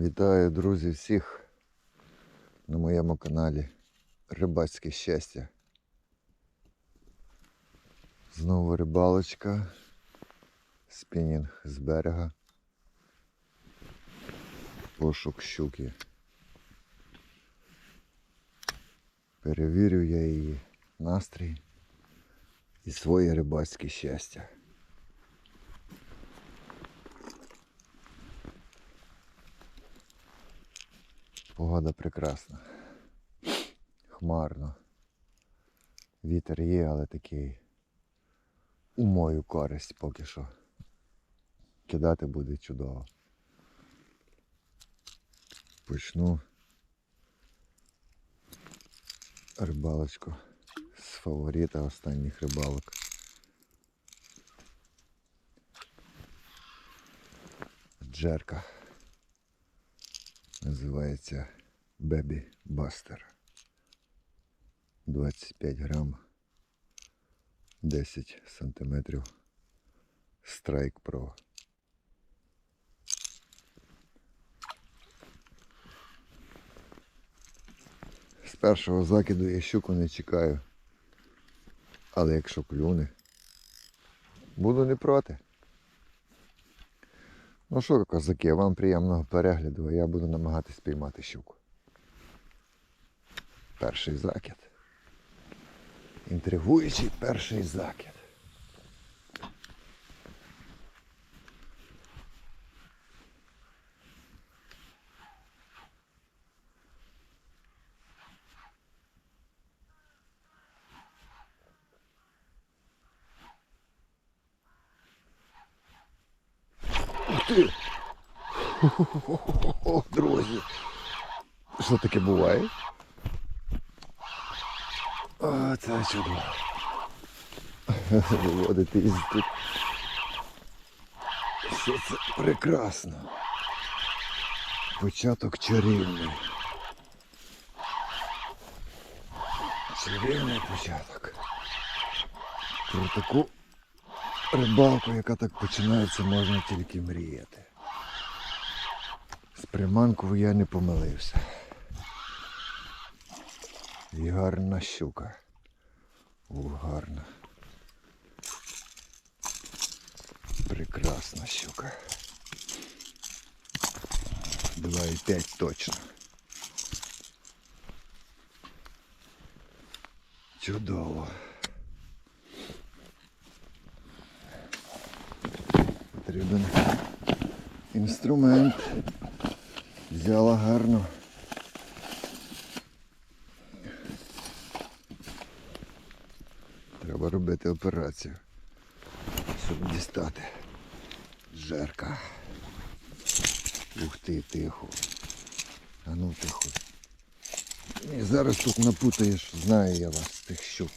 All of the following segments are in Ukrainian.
Вітаю, друзі, всіх на моєму каналі Рибацьке щастя. Знову рибалочка, спінінг з берега, пошук щуки. Перевірю я її настрій і своє рибацьке щастя. Погода прекрасна. Хмарно. Вітер є, але такий у мою користь поки що. Кидати буде чудово. Почну рибалочку з фаворита останніх рибалок. Джерка. Називається Baby Buster. 25 грам 10 сантиметрів Strike Pro. З першого закиду я щуку не чекаю. Але якщо клюне, буду не проти. Ну що, козаки, вам приємного перегляду, а я буду намагатись піймати щуку. Перший закид. Інтригуючий перший закид. Ух ти! Друзі! Що таке буває? О, це. Виводити із тут. Все це прекрасно. Початок чарівний. Чарівний початок. Про таку рибалку, яка так починається, можна тільки мріяти. З приманкою я не помилився. І гарна щука. О, гарна. Прекрасна щука. 2,5 точно. Чудово. Потрібен інструмент. Взяла гарно. Треба робити операцію, щоб дістати жерка. Ух ти, тихо. А ну тихо. Ні, зараз тут напутаєш, знаю я вас тих щук.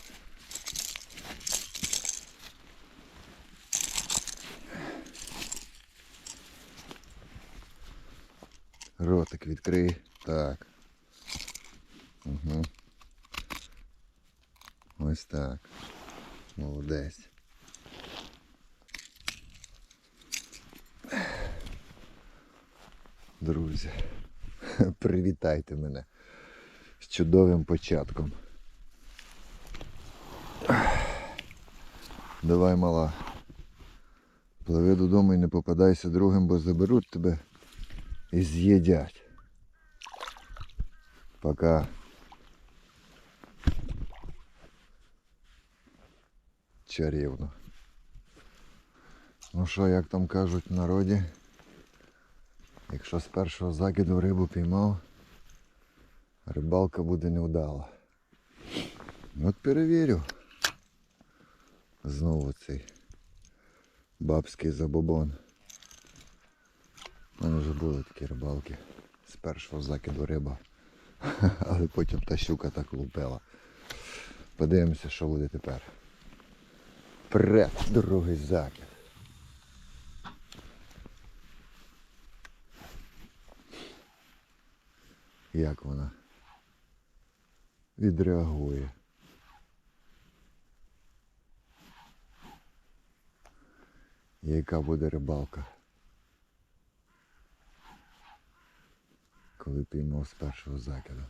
Ротик відкрий. Так. Угу. Ось так. Молодець. Друзі, привітайте мене з чудовим початком. Давай, мала. Пливи додому і не попадайся другим, бо заберуть тебе і з'їдять. Пока. Чарівно. Ну що, як там кажуть в народі? Якщо з першого закиду рибу піймав, рибалка буде невдала. От перевірю. Знову цей бабський забобон. У мене вже були такі рибалки. З першого закиду риба. Але потім та щука так лупила. Подивимося, що буде тепер. Вперед, другий закид. Як вона відреагує. Яка буде рибалка? Коли піймав з першого закиду.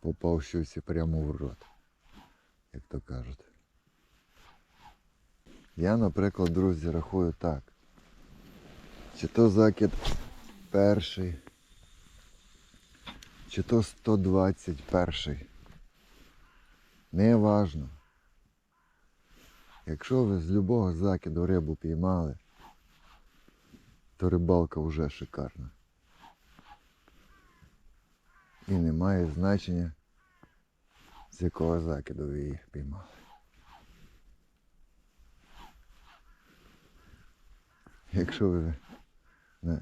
Попав щось прямо в рот, як то кажуть. Я, наприклад, друзі, рахую так. Чи то закид перший, чи то 121. Не важно. Якщо ви з любого закиду рибу піймали, то рибалка вже шикарна. І не має значення, з якого закиду ви їх піймали. Якщо ви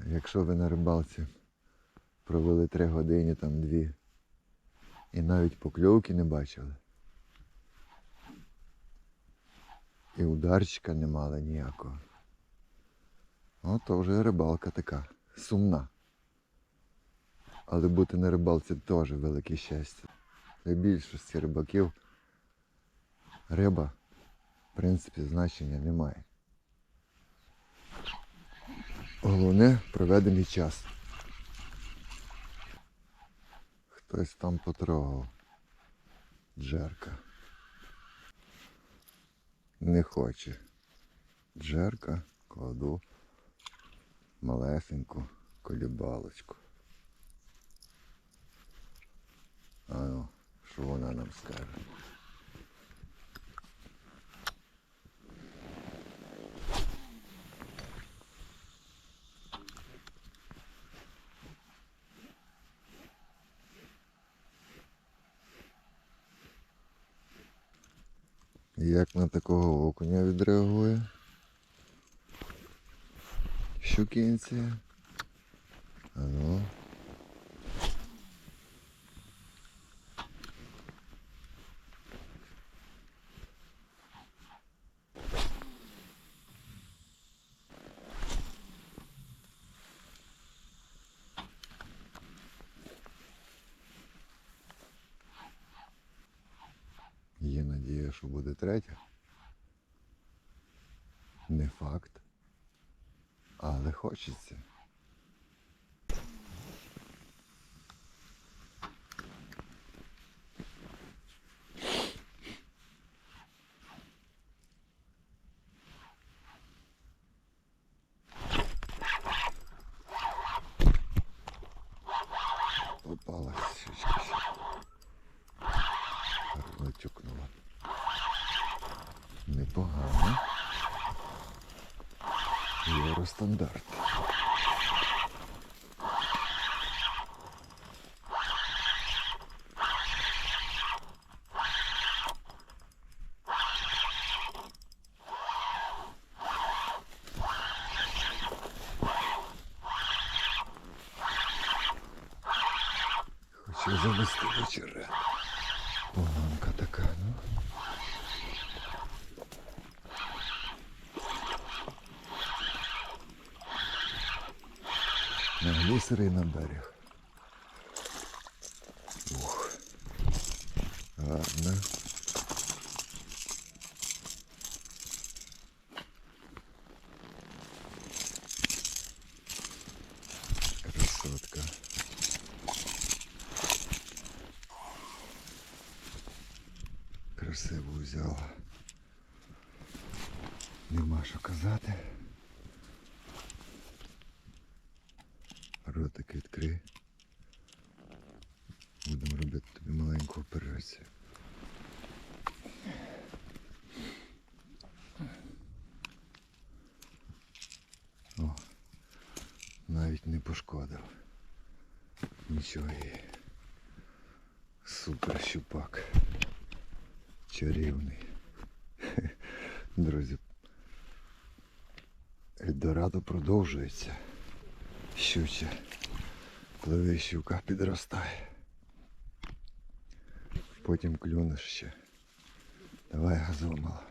якщо ви на рибалці провели три години, там дві, і навіть покльовки не бачили, і ударчика не мали ніякого. Ну, то вже рибалка така сумна. Але бути на рибалці теж велике щастя. Для більшості рибаків риба, в принципі, значення не має. Головне проведений час. Хтось там потрогав. Джерка. Не хоче. Джерка кладу малесеньку колібалочку. А ну, що вона нам скаже? Як на такого окуня відреагує? Щукінці. А ну. Є надія, що буде третя. Не факт. Але хочеться. золотой стандарт. Хочу завести вечера. На глісери на берег. Ух. Гарно. Красотка. Красиво взяла. Нема що казати. Ротик відкрий. Будемо робити тобі маленьку операцію. О, навіть не пошкодив. Нічого є. Супер щупак. Чарівний. Друзі. Ельдорадо продовжується. Щуча. Пливе щука підростає. Потім клюнеш ще. Давай газон мала.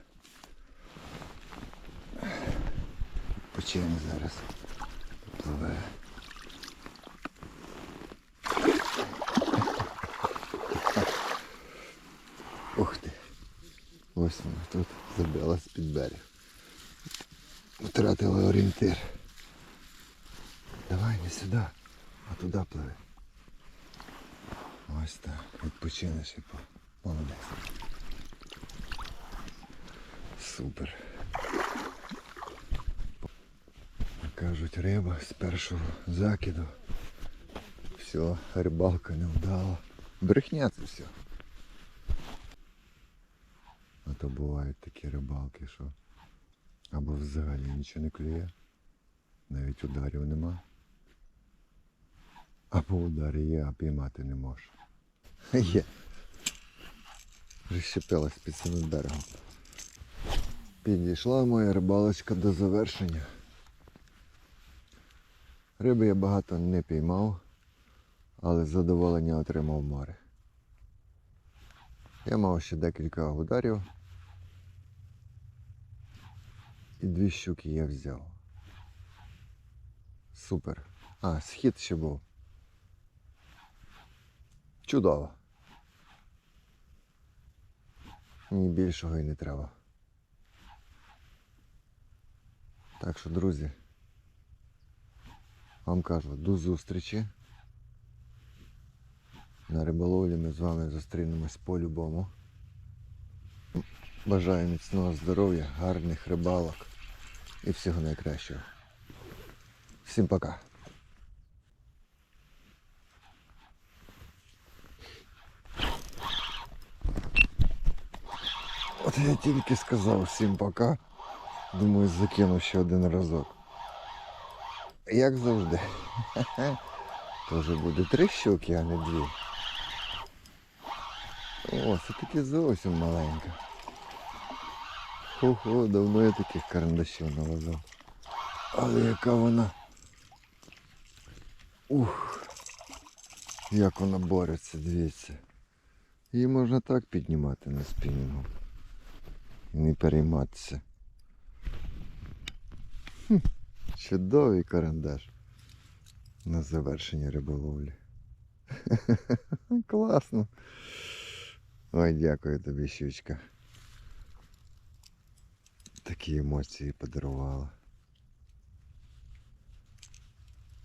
Почини зараз. Пливе. Ух ти. Ось вона тут забилась під берег. Втратили орієнтир. Сюди, а туди пливи. Ось так. Відпочинеш і по. Молодець. Супер. Кажуть, риба з першого закиду. Все, рибалка не вдала. Брехня це все. А то бувають такі рибалки, що або взагалі нічого не клює, навіть ударів нема. А по ударі є, а піймати не можеш. Є. Розщепилась під самим берегом. Підійшла моя рибалочка до завершення. Риби я багато не піймав, але задоволення отримав море. Я мав ще декілька ударів. І дві щуки я взяв. Супер. А, схід ще був. Чудово. Мені більшого і не треба. Так що, друзі, вам кажу, до зустрічі. На риболовлі ми з вами зустрінемось по-любому. Бажаю міцного здоров'я, гарних рибалок і всього найкращого. Всім пока. От я тільки сказав всім пока. Думаю, закину ще один разок. Як завжди. Тоже буде три щуки, а не дві. О, це таки зовсім маленька. Ого, давно я таких карандашів налазав. Але яка вона. Ух. Як вона бореться, дивіться. Її можна так піднімати на спінінгу. І не перейматися. Хм, чудовий карандаш на завершення риболовлі. Класно. Ой, дякую тобі, щучка. Такі емоції подарувала.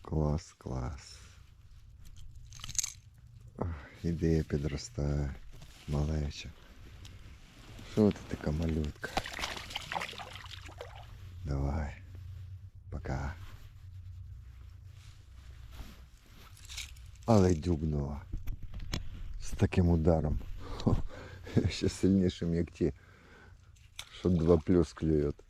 Клас, клас. Ідея підростає, малеча. Що ти така малютка? Давай. Пока. Але дюбнула. З таким ударом. Хо, ще сильнішим, як ті, що 2 плюс клюють.